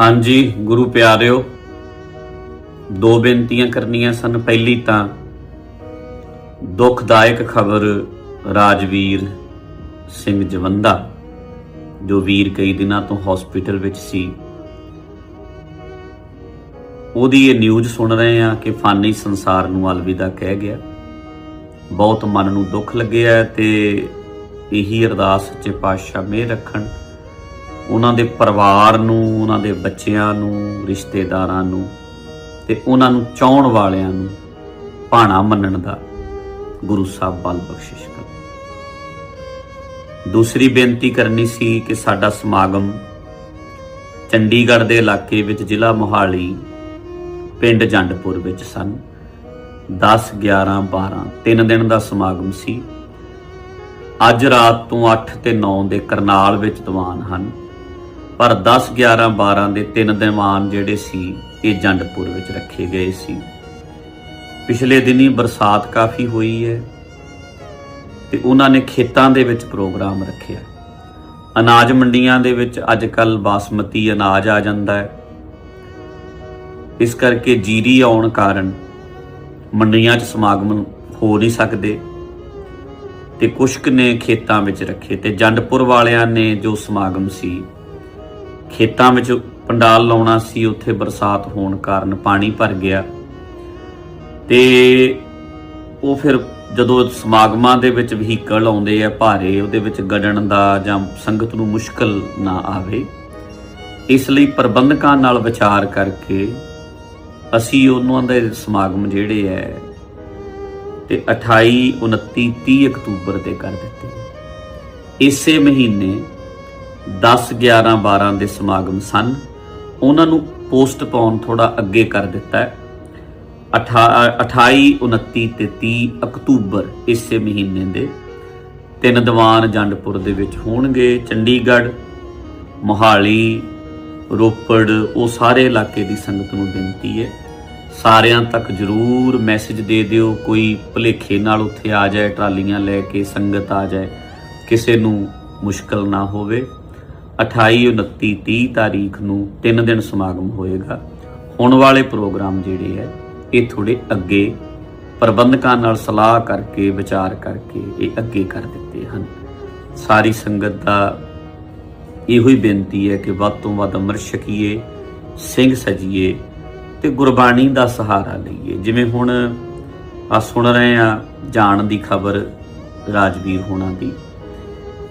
ਹਾਂਜੀ, ਗੁਰੂ ਪਿਆਰਿਓ, ਦੋ ਬੇਨਤੀਆਂ ਕਰਨੀਆਂ ਸਨ। ਪਹਿਲੀ ਤਾਂ ਦੁਖਦਾਇਕ ਖਬਰ ਰਾਜਵੀਰ ਸਿੰਘ ਜਵੰਦਾ, ਜੋ ਵੀਰ ਕਈ ਦਿਨਾਂ ਤੋਂ ਹਸਪੀਟਲ ਵਿੱਚ ਸੀ। ਉਹਦੀ ਇਹ ਨਿਊਜ਼ ਸੁਣ ਰਹੇ ਆ ਕਿ ਫਾਨੀ ਸੰਸਾਰ ਨੂੰ ਅਲਵਿਦਾ ਕਹਿ ਗਿਆ। ਬਹੁਤ ਮਨ ਨੂੰ ਦੁੱਖ ਲੱਗਿਆ ਹੈ ਤੇ ਇਹੀ ਅਰਦਾਸ 'ਚ ਪਾਤਸ਼ਾਹ ਮਿਹਰ ਰੱਖਣ। ਉਹਨਾਂ ਦੇ ਪਰਿਵਾਰ ਨੂੰ, ਉਹਨਾਂ ਦੇ ਬੱਚਿਆਂ ਨੂੰ, ਰਿਸ਼ਤੇਦਾਰਾਂ ਨੂੰ ਤੇ ਉਹਨਾਂ ਨੂੰ ਚਾਹਣ ਵਾਲਿਆਂ ਨੂੰ ਭਾਣਾ ਮੰਨਣ ਦਾ ਗੁਰੂ ਸਾਹਿਬ ਬਲ ਬਖਸ਼ਿਸ਼ ਕਰ। ਦੂਸਰੀ ਬੇਨਤੀ ਕਰਨੀ ਸੀ ਕਿ ਸਾਡਾ ਸਮਾਗਮ ਚੰਡੀਗੜ੍ਹ ਦੇ ਇਲਾਕੇ ਵਿੱਚ ਜ਼ਿਲ੍ਹਾ ਮੋਹਾਲੀ, ਪਿੰਡ ਜੰਡਪੁਰ ਵਿੱਚ ਸਨ। 10 11 12 ਤਿੰਨ ਦਿਨ ਦਾ ਸਮਾਗਮ ਸੀ। ਅੱਜ ਰਾਤ ਤੋਂ 8 ਤੇ 9 ਦੇ ਕਰਨਾਲ ਵਿੱਚ ਦੀਵਾਨ ਹਨ। ਪਰ 10 11 12 ਦੇ ਤਿੰਨ ਦੀਵਾਨ ਜਿਹੜੇ ਸੀ, ਇਹ ਜੰਡਪੁਰ ਵਿੱਚ ਰੱਖੇ ਗਏ ਸੀ। ਪਿਛਲੇ ਦਿਨੀ ਬਰਸਾਤ ਕਾਫੀ ਹੋਈ ਹੈ ਤੇ ਉਹਨਾਂ ਨੇ ਖੇਤਾਂ ਦੇ ਵਿੱਚ ਪ੍ਰੋਗਰਾਮ ਰੱਖਿਆ। ਅਨਾਜ ਮੰਡੀਆਂ ਦੇ ਵਿੱਚ ਅੱਜ ਕੱਲ ਬਾਸਮਤੀ ਅਨਾਜ ਆ ਜਾਂਦਾ ਹੈ। ਇਸ ਕਰਕੇ ਜੀਰੀ ਆਉਣ ਕਾਰਨ ਮੰਡੀਆਂ 'ਚ ਸਮਾਗਮ ਹੋ ਨਹੀਂ ਸਕਦੇ ਤੇ ਕੁਸ਼ਕ ਨੇ ਖੇਤਾਂ ਵਿੱਚ ਰੱਖੇ ਤੇ ਜੰਡਪੁਰ ਵਾਲਿਆਂ ਨੇ ਜੋ ਸਮਾਗਮ ਸੀ ਖੇਤਾਂ ਵਿੱਚ ਪੰਡਾਲ ਲਾਉਣਾ ਸੀ, ਉੱਥੇ ਬਰਸਾਤ ਹੋਣ ਕਾਰਨ ਪਾਣੀ ਭਰ ਗਿਆ। ਤੇ ਉਹ ਫਿਰ ਜਦੋਂ ਸਮਾਗਮਾਂ ਦੇ ਵਿੱਚ ਵਹੀਕਲ ਆਉਂਦੇ ਆ ਭਾਰੇ, ਉਹਦੇ ਵਿੱਚ ਗੱਡਣ ਦਾ ਜਾਂ ਸੰਗਤ ਨੂੰ ਮੁਸ਼ਕਲ ਨਾ ਆਵੇ, ਇਸ ਲਈ ਪ੍ਰਬੰਧਕਾਂ ਨਾਲ ਵਿਚਾਰ ਕਰਕੇ ਅਸੀਂ ਉਹਨਾਂ ਦੇ ਸਮਾਗਮ ਜਿਹੜੇ ਐ, ਤੇ 28 29 30 ਅਕਤੂਬਰ ਤੇ ਕਰ ਦਿੱਤੇ। ਇਸੇ ਮਹੀਨੇ 10 11 12 ਦੇ ਸਮਾਗਮ ਸਨ। ਉਹਨਾਂ ਨੂੰ ਪੋਸਟ ਪਾਉਣ ਥੋੜਾ ਅੱਗੇ ਕਰ ਦਿੱਤਾ ਹੈ। 28 29 ਤੇ 30 ਅਕਤੂਬਰ ਇਸੇ ਮਹੀਨੇ ਦੇ ਤਿੰਨ ਦੀਵਾਨ ਜੰਡਪੁਰ ਦੇ ਵਿੱਚ ਹੋਣਗੇ। ਚੰਡੀਗੜ੍ਹ, ਮੋਹਾਲੀ, ਰੋਪੜ, ਉਹ ਸਾਰੇ ਇਲਾਕੇ ਦੀ ਸੰਗਤ ਨੂੰ ਬੇਨਤੀ ਹੈ, ਸਾਰਿਆਂ ਤੱਕ ਜਰੂਰ ਮੈਸੇਜ ਦੇ ਦਿਓ। ਕੋਈ ਭੁਲੇਖੇ ਨਾਲ ਉੱਥੇ ਆ ਜਾਏ, ਟਰਾਲੀਆਂ ਲੈ ਕੇ ਸੰਗਤ ਆ ਜਾਏ, ਕਿਸੇ ਨੂੰ ਮੁਸ਼ਕਲ ਨਾ ਹੋਵੇ। 28 29 30 ਤਾਰੀਖ ਨੂੰ ਤਿੰਨ ਦਿਨ ਸਮਾਗਮ ਹੋਏਗਾ। ਹੁਣ ਵਾਲੇ ਪ੍ਰੋਗਰਾਮ ਜਿਹੜੇ ਹੈ, ਇਹ ਥੋੜੇ ਅੱਗੇ ਪ੍ਰਬੰਧਕਾਂ ਨਾਲ ਸਲਾਹ ਕਰਕੇ, ਵਿਚਾਰ ਕਰਕੇ ਇਹ ਅੱਗੇ ਕਰ ਦਿੱਤੇ ਹਨ। ਸਾਰੀ ਸੰਗਤ ਦਾ ਇਹੋ ਹੀ ਬੇਨਤੀ ਹੈ ਕਿ ਵੱਧ ਤੋਂ ਵੱਧ ਅੰਮ੍ਰਿਤ ਛਕੀਏ, ਸਿੰਘ ਸਜੀਏ ਤੇ ਗੁਰਬਾਣੀ ਦਾ ਸਹਾਰਾ ਲਈਏ। ਜਿਵੇਂ ਹੁਣ ਆ ਸੁਣ ਰਹੇ ਆ ਜਾਣ ਦੀ ਖਬਰ ਰਾਜਵੀਰ ਹੋਣਾ ਦੀ।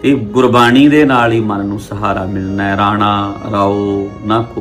ਤੇ ਗੁਰਬਾਣੀ ਦੇ ਨਾਲ ਹੀ ਮਨ ਨੂੰ ਸਹਾਰਾ ਮਿਲਣਾ ਹੈ। ਰਾਣਾ ਰਾਓ ਨਾ